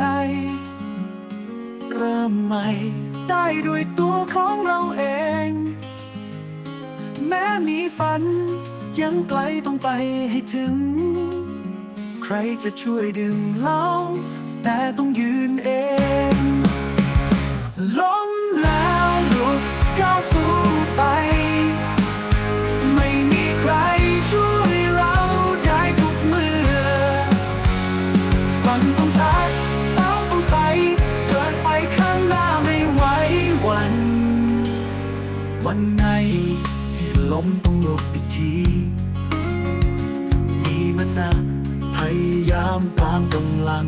จ เริ่มใหม่ ได้ด้วยตัวของเราเอง แม้มีฝัน ยังไกลต้องไปให้ถึง ใครจะช่วยดึงเรา แต่ต้องยืนเอง ล้มต้องลุกอีกทีมีมันนะพยายามตามกำลัง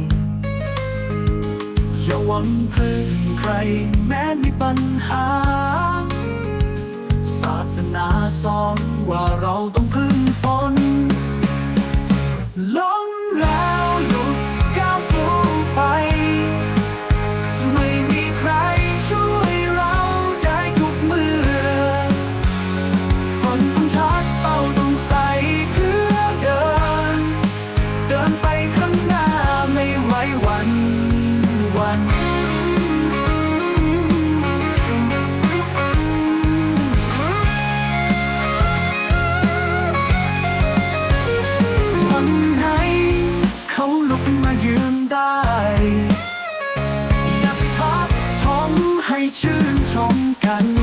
อย่าหวังพึ่งใครแม้มีปัญหา ศาสนาสอนว่าเราต้องพึ่ง ชื่นชมกัน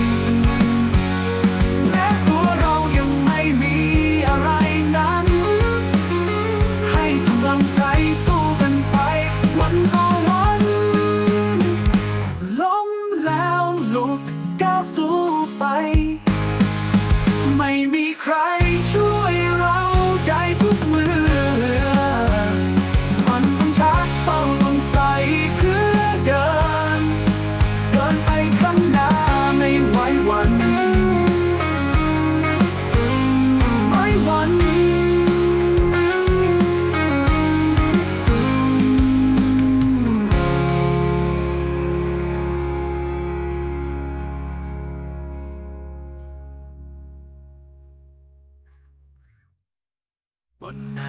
วันไหน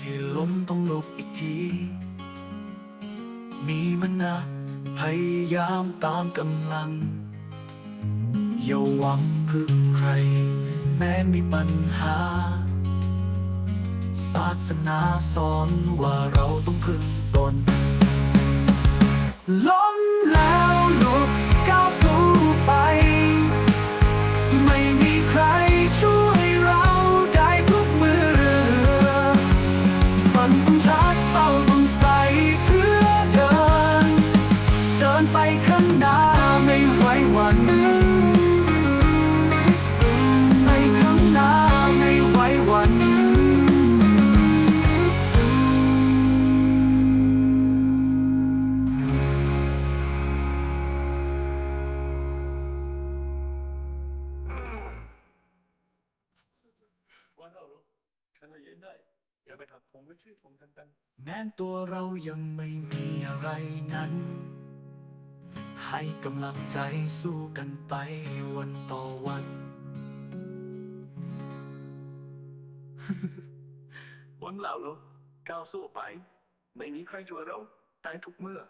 ที่ล้มต้องลุกอีกที มีมันนะ พยายามตามกำลัง อย่าหวังพึ่งใคร แม้มีปัญหา ศาสนาสอนว่าเราต้องพึ่งตนล้มแล้ว ไปข้างหน้าไม่ไหววันไปข้างหน้าไม่ไหวหวันวันเรารู้ฉันเรายืนได้อย่าไปทับผมไม่ชื่อผมทันตันแม้ตัวเรายังไม่มีอะไรนั้น ให้กำลังใจสู้กันไปวันต่อวันวันเรารู้ก้าวสู้ไป ไม่มีใครช่วยเราได้ทุกเมื่อ